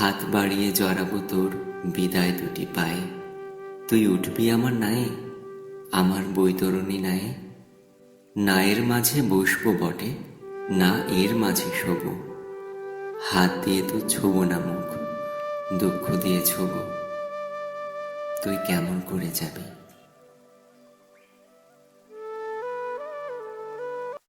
হাত বাড়িয়ে জড়াবো তোর, বিদায় দুটি পায়ে। তুই উঠবি আমার নায়ে, আমার বৈতরণী নায়ে। নায়ের মাঝে বসবো বটে, না এর মাঝে শোব। হাত দিয়ে তো ছোব না মুখ, দুঃখ দিয়ে ছোব। তুই কেমন করে যাবি?